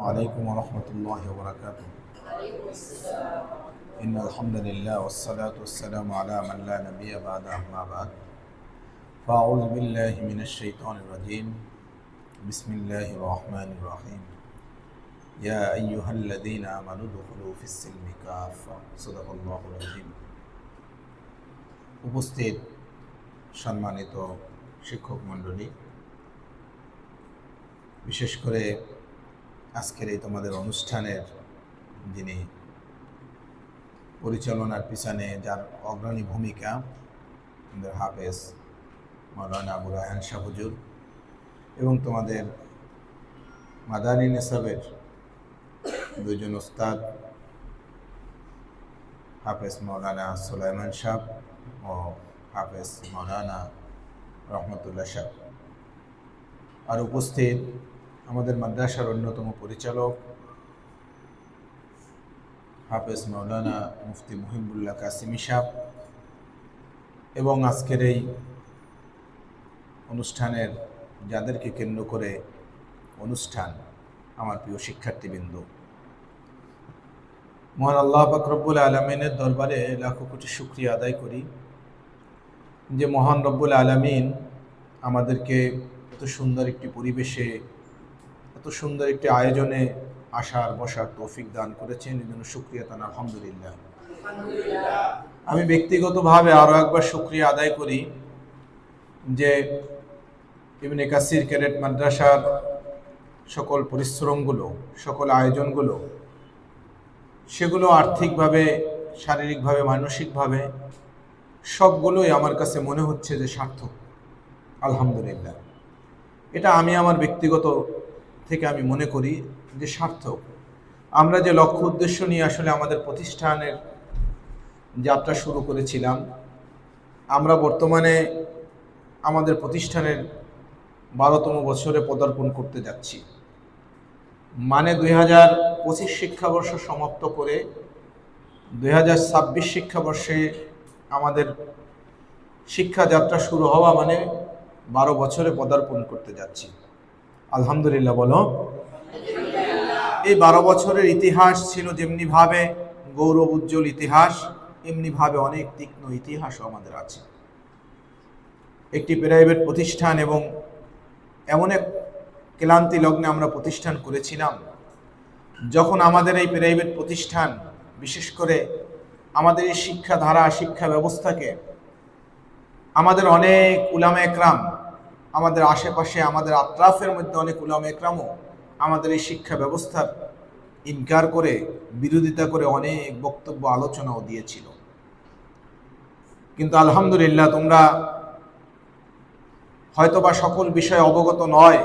عليكم ورحمة الله وبركاته إن الحمد لله والصلاة والسلام على من لا نبي بعد أما بعد فأعوذ بالله من الشيطان الرجيم بسم الله الرحمن الرحيم يا أيها الذين آمنوا ادخلوا في السلم كافة صدق الله العظيم উপস্থিত সম্মানিত শিক্ষক মণ্ডলী বিশেষ করে আজকের এই তোমাদের অনুষ্ঠানের যিনি পরিচালনার পিছনে যার অগ্রণী ভূমিকা, আমাদের হাফেজ মৌলানা আবু রায়হান শাহ হুজুর এবং তোমাদের মাদানী নেসাবের দুজন ওস্তাদ, হাফেজ মৌলানা সুলাইমান সাহ ও হাফেজ মৌলানা রহমতুল্লাহ সাহ আর উপস্থিত আমাদের মাদ্রাসার অন্যতম পরিচালক হাফেজ মৌলানা মুফতি মুহিবুল্লাহ কাসিমি সাহ এবং আজকের এই অনুষ্ঠানের যাদেরকে কেন্দ্র করে অনুষ্ঠান, আমার প্রিয় শিক্ষার্থীবৃন্দ। মহান আল্লাহ রব্বুল আলমিনের দরবারে লাখো কোটি শুক্রিয়া আদায় করি যে মহান রব্বুল আলমিন আমাদেরকে এত সুন্দর একটি পরিবেশে এত সুন্দর একটি আয়োজনে আসার, বসার তৌফিক দান করেছেন। এই জন্য সুক্রিয়া তান আলহামদুলিল্লাহ। আমি ব্যক্তিগতভাবে আরও একবার সুক্রিয়া আদায় করি যে ইবনে কাসির ক্যাডেট মাদ্রাসার সকল পরিশ্রমগুলো, সকল আয়োজনগুলো, সেগুলো আর্থিকভাবে, শারীরিকভাবে, মানসিকভাবে সবগুলোই আমার কাছে মনে হচ্ছে যে সার্থক। আলহামদুলিল্লাহ। এটা আমি আমার ব্যক্তিগত থেকে আমি মনে করি যে সার্থক। আমরা যে লক্ষ্য উদ্দেশ্য নিয়ে আসলে আমাদের প্রতিষ্ঠানের যাত্রা শুরু করেছিলাম, আমরা বর্তমানে আমাদের প্রতিষ্ঠানের বারোতম বছরে পদার্পণ করতে যাচ্ছি। মানে দুই হাজার পঁচিশ শিক্ষাবর্ষ সমাপ্ত করে দুই হাজার ছাব্বিশ শিক্ষাবর্ষে আমাদের শিক্ষাযাত্রা শুরু হওয়া মানে বারো বছরে পদার্পণ করতে যাচ্ছি। আলহামদুলিল্লাহ, বলো। এই বারো বছরের ইতিহাস ছিল যেমনিভাবে গৌরব উজ্জ্বল ইতিহাস এমনিভাবে অনেক তীক্ষ্ণ ইতিহাসও আমাদের আছে। একটি প্রাইভেট প্রতিষ্ঠান এবং এমন এক ক্লান্তি লগ্নে আমরা প্রতিষ্ঠান করেছিলাম, যখন আমাদের এই প্রাইভেট প্রতিষ্ঠান, বিশেষ করে আমাদের এই শিক্ষাধারা, শিক্ষা ব্যবস্থাকে, আমাদের অনেক উলামা একরাম আমাদের আশেপাশে, আমাদের আত্রাফের মধ্যে অনেক উলাম একরামও আমাদের এই শিক্ষা ব্যবস্থার ইনকার করে, বিরোধিতা করে অনেক বক্তব্য, আলোচনাও দিয়েছিল। কিন্তু আলহামদুলিল্লাহ তোমরা হয়তোবা সকল বিষয়ে অবগত নয়।